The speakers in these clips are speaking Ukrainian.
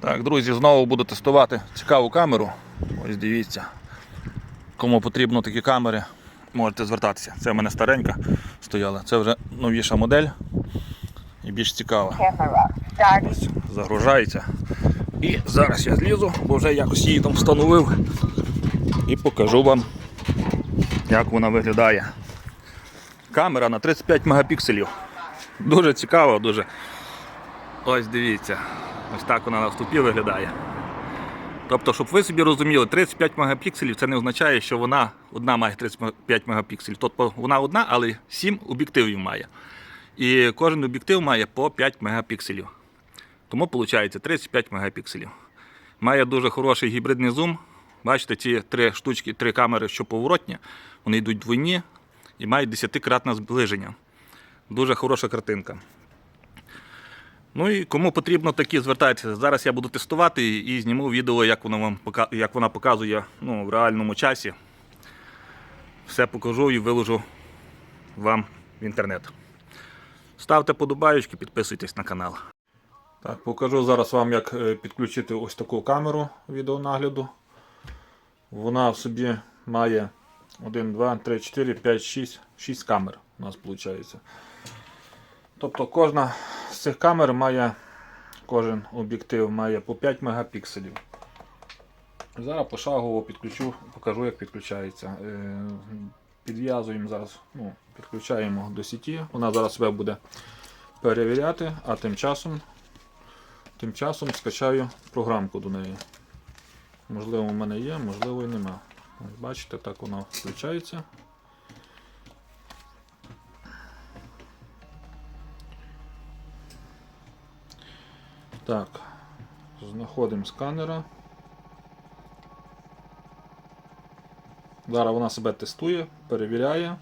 Так, друзі, знову буду тестувати цікаву камеру. Ось дивіться. Кому потрібно такі камери, можете звертатися. Це в мене старенька стояла. Це вже новіша модель і більш цікава. Ось, загружається. І зараз я злізу, бо вже якось її там встановив. І покажу вам, як вона виглядає. Камера на 35 мегапікселів. Дуже цікаво, дуже. Ось дивіться. Ось так вона на вступі виглядає. Тобто, щоб ви собі розуміли, 35 мегапікселів це не означає, що вона одна має 35 мегапікселів. Тобто вона одна, але 7 об'єктивів має. І кожен об'єктив має по 5 мегапікселів. Тому виходить 35 мегапікселів. Має дуже хороший гібридний зум. Бачите, ці три штучки, три камери, що поворотні, вони йдуть двойні і мають 10-кратне зближення. Дуже хороша картинка. Ну і кому потрібно такі, звертайтеся. Зараз я буду тестувати і зніму відео, як вона, вам як вона показує ну, в реальному часі. Все покажу і виложу вам в інтернет. Ставте подобаючки, підписуйтесь на канал. Так, покажу зараз вам, як е, підключити ось таку камеру відеонагляду. Вона в собі має 1, 2, 3, 4, 5, 6, 6 камер у нас виходить. Тобто кожна з цих камер має, кожен об'єктив має по 5 мегапікселів. Зараз пошагово підключу, покажу, як підключається. Е, Підв'язуємо зараз, ну, підключаємо до сіті. Вона зараз себе буде перевіряти, а тим часом, тим часом скачаю програмку до неї. Можливо, у мене є, можливо і нема. Бачите, так вона включається. Так, знаходимо сканера. Зараз вона себе тестує, перевіряє.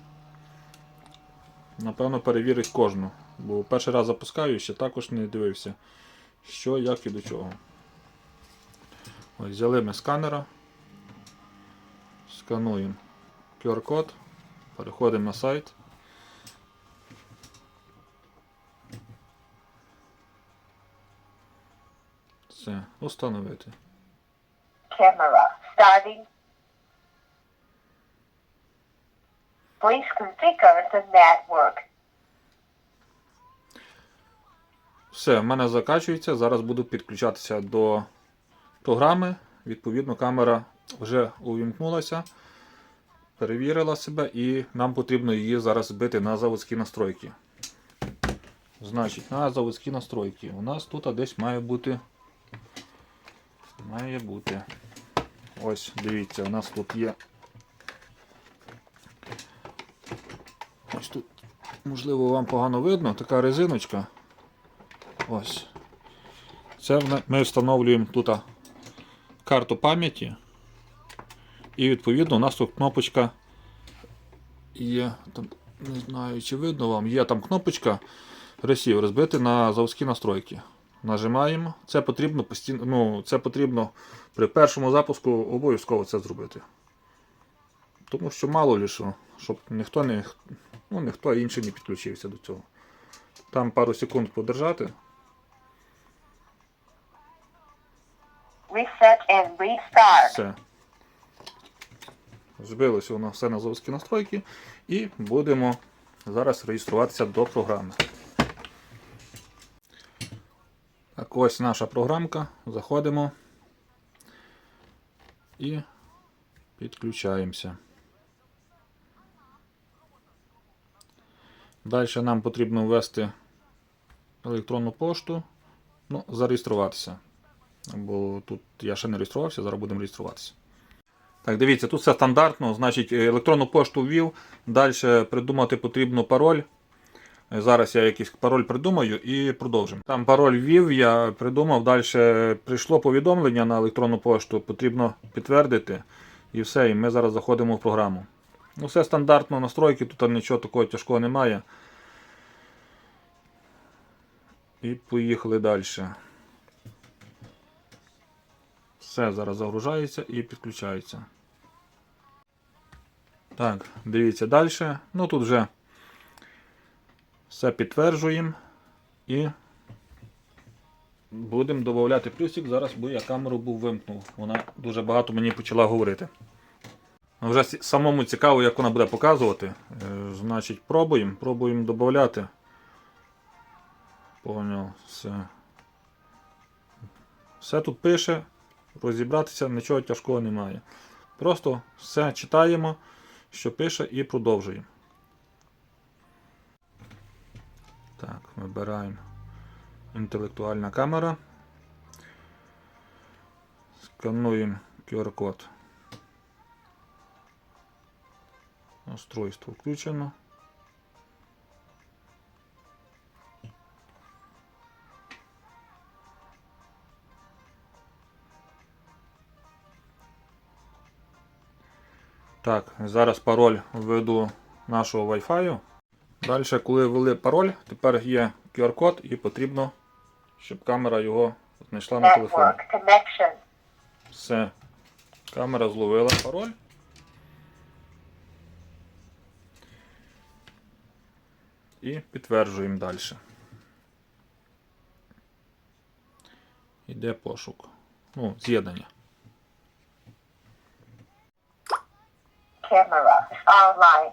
Напевно, перевірить кожну. Бо перший раз запускаю, і ще також не дивився, що, як і до чого. Ось взяли ми сканера. Скануємо QR-код, переходимо на сайт. Все, установити. Camera starting. Please configure the network. Все, в мене закачується. Зараз буду підключатися до програми. Відповідно, камера вже увімкнулася, перевірила себе і нам потрібно її зараз збити на заводські настройки. Значить, на заводські настройки. У нас тут десь має бути. Має бути. Ось, дивіться, у нас тут є. Ось тут, можливо, вам погано видно, така резиночка. Ось. Це ми встановлюємо тут карту пам'яті. І відповідно у нас тут кнопочка є. Там, не знаю, чи видно вам, є там кнопочка Receive розбити на заводські настройки. Нажимаємо. Це потрібно постійно, ну, це потрібно при першому запуску обов'язково це зробити. Тому що мало ли що, щоб ніхто не, ну, ніхто інший не підключився до цього. Там пару секунд подержати. Reset and restart. Все. Збилося воно все на заводські настройки і будемо зараз реєструватися до програми. Так, ось наша програмка. Заходимо і підключаємося. Далі нам потрібно ввести електронну пошту, ну, зареєструватися. Бо тут я ще не реєструвався, зараз будемо реєструватися. Так, дивіться, тут все стандартно, значить електронну пошту ввів, далі придумати потрібно пароль. Зараз я якийсь пароль придумаю і продовжимо. Там пароль ввів, я придумав, далі прийшло повідомлення на електронну пошту, потрібно підтвердити і все. І ми зараз заходимо в програму. Ну, все стандартно, настройки, тут нічого такого тяжкого немає. І поїхали далі. Все зараз загружається і підключається. Так, дивіться далі. Ну тут вже все підтверджуємо і Будемо додати плюсик зараз, бо я камеру був вимкнув. Вона дуже багато мені почала говорити. Вже самому цікаво, як вона буде показувати. Е, Значить, пробуємо, пробуємо додати. Поняв, все. Все тут пише, розібратися нічого тяжкого немає. Просто все читаємо, що пише, і продовжуємо. Так, вибираємо інтелектуальна камера. Скануємо QR-код. Устройство включено. Так, зараз пароль введу нашого Wi-Fi. Далі, коли ввели пароль, тепер є QR-код і потрібно, щоб камера його знайшла на телефон. Network connection. Все. Камера зловила пароль. І підтверджуємо далі. Іде пошук. Ну, з'єднання. Camera online.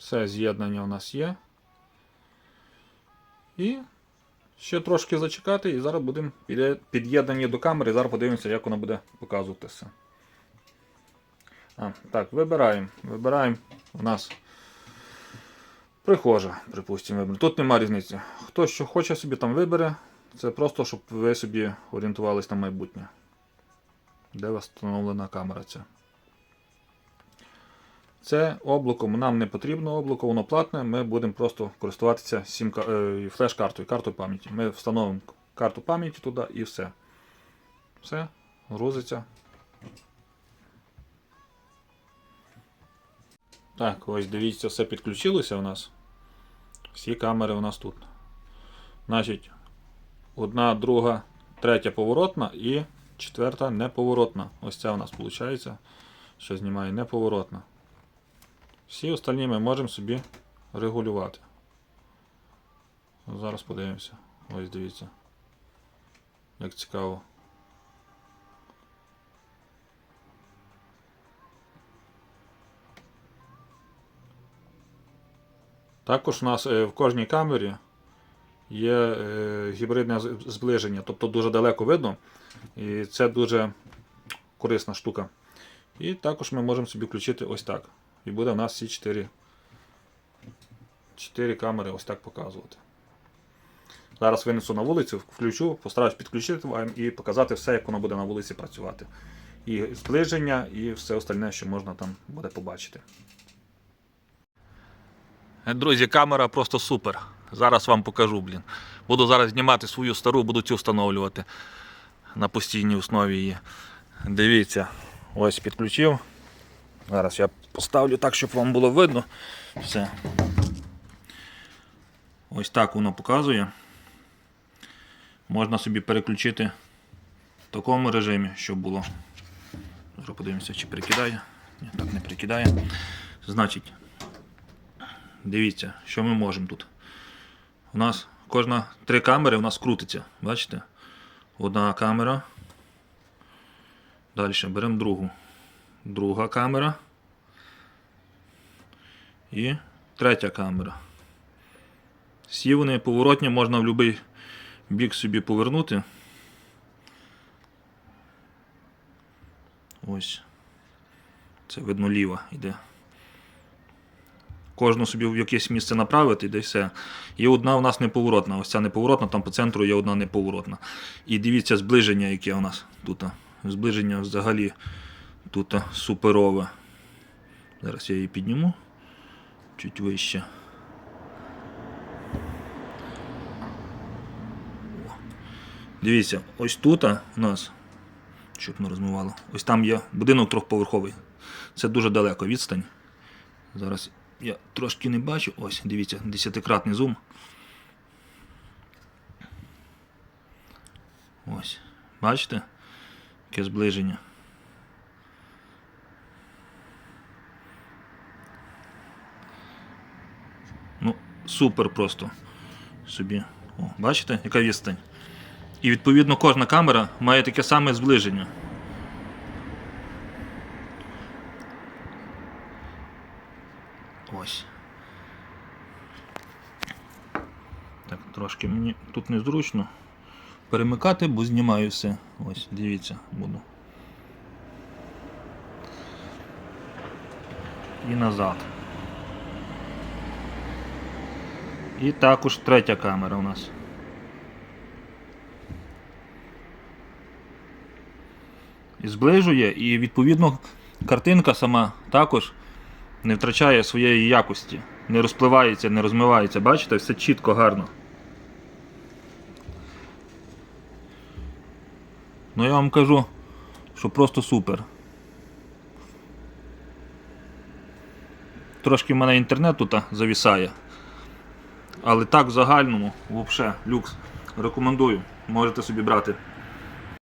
Все з'єднання у нас є. І ще трошки зачекати, і зараз будемо під'єднані до камери. Зараз подивимося, як вона буде показуватися. А, так, вибираємо. Вибираємо у нас прихожа, припустимо. Тут нема різниці. Хто що хоче собі там вибере. Це просто, щоб ви собі орієнтувались на майбутнє. Де встановлена камера ця. Це облаком нам не потрібно облако, воно платне. Ми будемо просто користуватися сім, флеш-картою, картою пам'яті. Ми встановимо карту пам'яті туди і все. Все, грузиться. Так, ось дивіться, все підключилося у нас. Всі камери у нас тут. Значить, одна, друга, третя поворотна і четверта неповоротна. Ось ця у нас виходить, що знімає неповоротна. Всі остальні ми можемо собі регулювати. Зараз подивимося. Ось дивіться. Як цікаво. Також у нас е, в кожній камері є е, гібридне зближення, тобто дуже далеко видно. І це дуже корисна штука. І також ми можемо собі включити ось так. І буде у нас всі 4, 4 камери ось так показувати. Зараз винесу на вулицю, включу, постараюсь підключити вам і показати все, як воно буде на вулиці працювати. І зближення, і все остальне, що можна там буде побачити. Друзі, камера просто супер. Зараз вам покажу, блін. Буду зараз знімати свою стару, буду цю встановлювати на постійній основі її. Дивіться, ось підключив. Зараз я поставлю так, щоб вам було видно. Все. Ось так воно показує. Можна собі переключити в такому режимі, щоб було. Зараз подивимося, чи перекидає. Ні, так не перекидає. Значить, дивіться, що ми можемо тут. У нас кожна три камери у нас крутиться. Бачите? Одна камера. Далі беремо другу. Друга камера. І третя камера. Всі вони поворотні, можна в будь-який бік собі повернути. Ось. Це видно ліва йде. Кожну собі в якесь місце направити, і все. І одна у нас неповоротна. Ось ця неповоротна, там по центру є одна неповоротна. І дивіться зближення, яке у нас тут. Зближення взагалі тут суперове. Зараз я її підніму чуть вище. Дивіться, ось тут у нас, щоб не розмивало, ось там є будинок трьохповерховий. Це дуже далеко відстань. Зараз я трошки не бачу. Ось, дивіться, десятикратний зум. Ось. Бачите? Яке зближення. Ну, супер просто. Собі. О, бачите, яка відстань? І відповідно кожна камера має таке саме зближення. Ось. Так, трошки мені тут незручно перемикати, бо знімаю все. Ось, дивіться, буду. І назад. І також третя камера у нас. І зближує, і відповідно картинка сама також не втрачає своєї якості, не розпливається, не розмивається. Бачите, все чітко, гарно. Ну я вам кажу, що просто супер. Трошки в мене інтернет тут завісає. Але так в загальному, взагалі, люкс. Рекомендую. Можете собі брати.